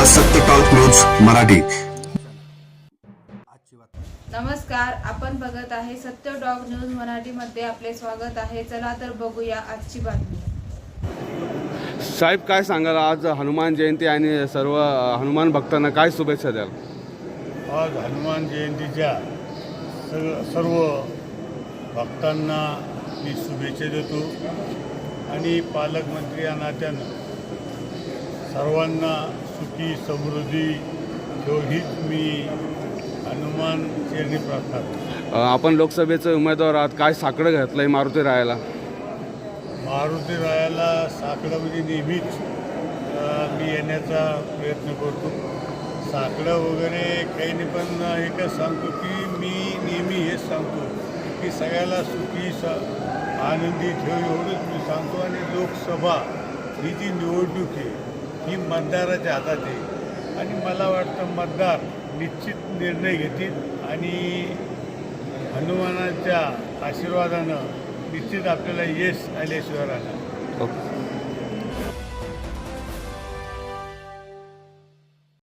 पाहता सत्य talk news Marathi. नमस्कार आपण बघत आहे सत्य डॉग न्यूज मराठीमध्ये आपले स्वागत आहे. चला तर बघूया आजची बातमी. साहेब काय सांगाल? आज हनुमान जयंती आणि सर्व हनुमान भक्तांना काय शुभेच्छा द्याल? आज हनुमान जयंतीच्या सग सर्व भक्तांना मी शुभेच्छा देतो आणि पालकमंत्री या नात्यानं सर्वांना सुखी समृद्धी हीच मी हनुमान चरणी प्रार्थना आपण लोकसभेचे उमेदवार आहात. काय साकडं घातलंय मारुती रायाला? मारुती रायाला साकडं नेहमीच अ, मी येण्याचा प्रयत्न करतो. साकडं वगैरे काही नाही पण एकच सांगतो की मी नेहमी हेच सांगतो की सगळ्याला सुखी स आनंदी ठेव एवढंच मी सांगतो. आणि लोकसभा ही जी निवडणूक आहे ही मतदाराच्या हातात आहे आणि मला वाटतं मतदार निश्चित निर्णय घेतील आणि हनुमानाच्या आशीर्वादानं निश्चित आपल्याला यश आल्याशिवाय राहणार. ओके.